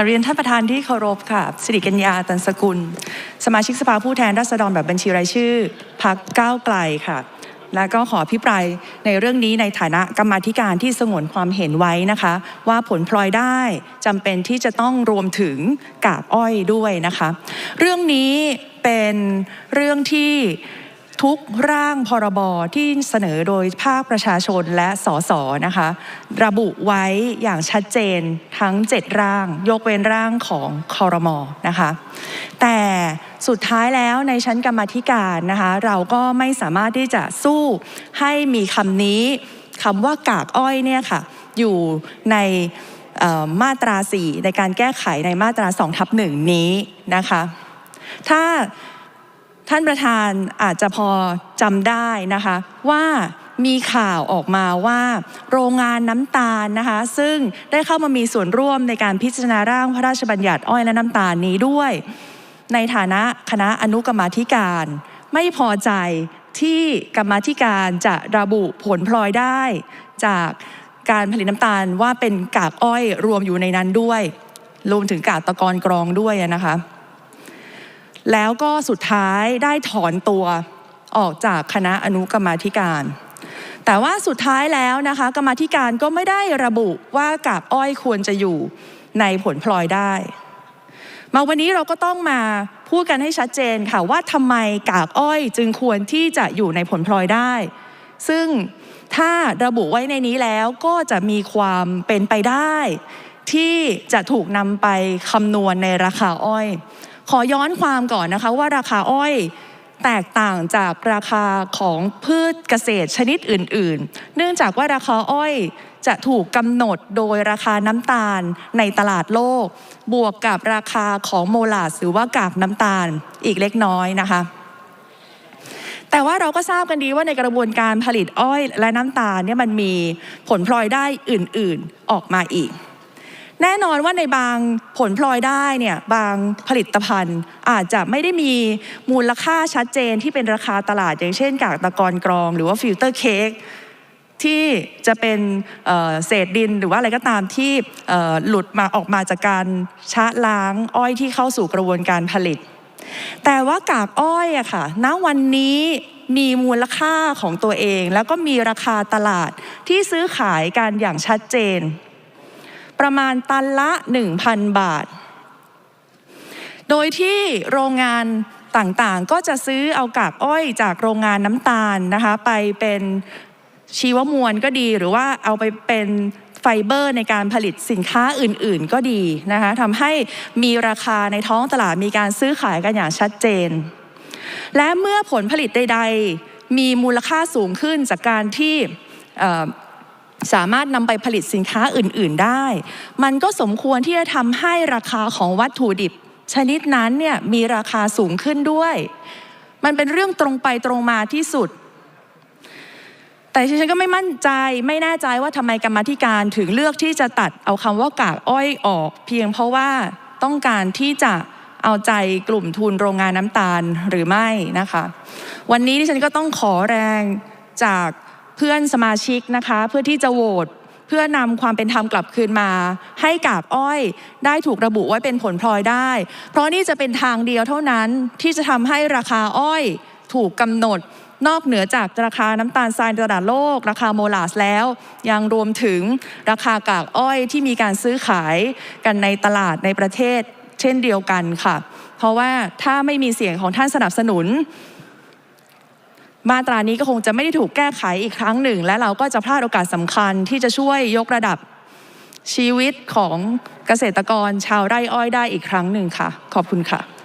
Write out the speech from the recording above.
กับเรียนท่านประธานที่เคารพค่ะ สิริกัญญาตันสกุล สมาชิกสภาผู้แทนราษฎรแบบบัญชีรายชื่อพักก้าวไกลค่ะ และก็ขอพิปรายในเรื่องนี้ในฐานะกรรมาธิการที่สงวนความเห็นไว้นะคะ ว่าผลพลอยได้จำเป็นที่จะต้องรวมถึงกากอ้อยด้วยนะคะ เรื่องนี้เป็นเรื่องที่ ทุกร่างพรบที่เสนอโดยภาคประชาชนและสสนะคะ ระบุไว้อย่างชัดเจนทั้ง 7 ร่าง ยกเว้นร่างของคอรมอนะคะ แต่สุดท้ายแล้วในชั้นกรรมธิการนะคะ เราก็ไม่สามารถที่จะสู้ให้มีคำนี้คำว่ากากอ้อยเนี่ยค่ะ อยู่ในมาตรา 4 ในการแก้ไขในมาตรา2ทับ1นี้นะคะ ถ้า ท่านประธานอาจจะพอจำได้นะคะว่ามีข่าวออกมาว่าโรงงานน้ำตาลนะคะซึ่งได้เข้ามามีส่วนร่วมในการพิจารณาร่างพระราชบัญญัติอ้อยและน้ำตาลนี้ด้วย ในฐานะคณะอนุกรรมาธิการ ไม่พอใจที่กรรมาธิการจะระบุผลพลอยได้ จากการผลิตน้ำตาลว่าเป็นกากอ้อยรวมอยู่ในนั้นด้วย รวมถึงกากตะกอนกรองด้วยนะคะ แล้วก็สุดท้ายได้ถอนตัวออกจากคณะอนุกรรมาธิการ แต่ว่าสุดท้ายแล้วนะคะ กรรมาธิการก็ไม่ได้ระบุว่ากากอ้อยควรจะอยู่ในผลพลอยได้ มาวันนี้เราก็ต้องมาพูดกันให้ชัดเจนค่ะว่าทำไมกากอ้อยจึงควรที่จะอยู่ในผลพลอยได้ ซึ่งถ้าระบุไว้ในนี้แล้วก็จะมีความเป็นไปได้ ที่จะถูกนำไปคำนวณในราคาอ้อย ขอย้อนความก่อนนะคะว่าราคาอ้อยแตกต่างจากราคาของพืชเกษตรชนิดอื่น ๆ เนื่องจากว่าราคาอ้อยจะถูกกำหนดโดยราคาน้ำตาลในตลาดโลก บวกกับราคาของโมลาสหรือว่ากากน้ำตาลอีกเล็กน้อยนะคะ แต่ว่าเราก็ทราบกันดีว่าในกระบวนการผลิตอ้อยและน้ำตาลเนี่ยมันมีผลพลอยได้อื่น ๆ ออกมาอีก แน่นอนว่าในบางผลพลอยได้เนี่ยบางผลิตภัณฑ์ อาจจะไม่ได้มีมูลค่าชัดเจนที่เป็นราคาตลาด อย่างเช่นกากตะกอนกรอง หรือว่าฟิลเตอร์เค้กที่จะเป็นเเศษดินหรือว่าอะไรก็ตามที่หลุดมาออกมาจากการชะล้างอ้อยที่เข้าสู่กระบวนการผลิต แต่ว่ากากอ้อยอะค่ะ ณ วันนี้มีมูลค่าของตัวเอง แล้วก็มีราคาตลาดที่ซื้อขายกันอย่างชัดเจน ประมาณตันละ 1,000 บาท โดยที่โรงงานต่างๆ ก็จะซื้อเอากากอ้อยจากโรงงานน้ำตาลนะคะไปเป็นชีวมวลก็ดีหรือว่าเอาไปเป็นไฟเบอร์ในการผลิตสินค้าอื่นๆ ก็ดีนะคะทำให้มีราคาในท้องตลาดมีการซื้อขายกันอย่างชัดเจน และเมื่อผลผลิตใด ๆ มีมูลค่าสูงขึ้นจากการที่ สามารถนำไปผลิตสินค้าอื่น ๆได้ มันก็สมควรที่จะทำให้ราคาของวัตถุดิบ ชนิดนั้นเนี่ยมีราคาสูงขึ้นด้วย มันเป็นเรื่องตรงไปตรงมาที่สุด แต่ฉันก็ไม่มั่นใจไม่แน่ใจว่าทำไมกรรมธิการถึงเลือกที่จะตัดเอาคำว่ากากอ้อยออก เพียงเพราะว่าต้องการที่จะเอาใจกลุ่มทุนโรงงานน้ำตาลหรือไม่นะคะ วันนี้ดิฉันก็ต้องขอแรงจาก เพื่อนสมาชิกนะคะ เพื่อที่จะโหวตเพื่อนำความเป็นธรรมกลับคืนมา ให้กากอ้อยได้ถูกระบุไว้เป็นผลพลอยได้ เพราะนี่จะเป็นทางเดียวเท่านั้นที่จะทำให้ราคาอ้อยถูกกำหนดนอกเหนือจากราคาน้ำตาลทรายตลาดโลก ราคาโมลาสแล้ว ยังรวมถึงราคากากอ้อยที่มีการซื้อขายกันในตลาดในประเทศ เช่นเดียวกันค่ะ เพราะว่าถ้าไม่มีเสียงของท่านสนับสนุน มาตรานี้ก็คงจะไม่ได้ถูกแก้ไขอีกครั้งหนึ่ง และเราก็จะพลาดโอกาสสำคัญที่จะช่วยยกระดับชีวิตของเกษตรกรชาวไร่อ้อยได้อีกครั้งหนึ่งค่ะ ขอบคุณค่ะ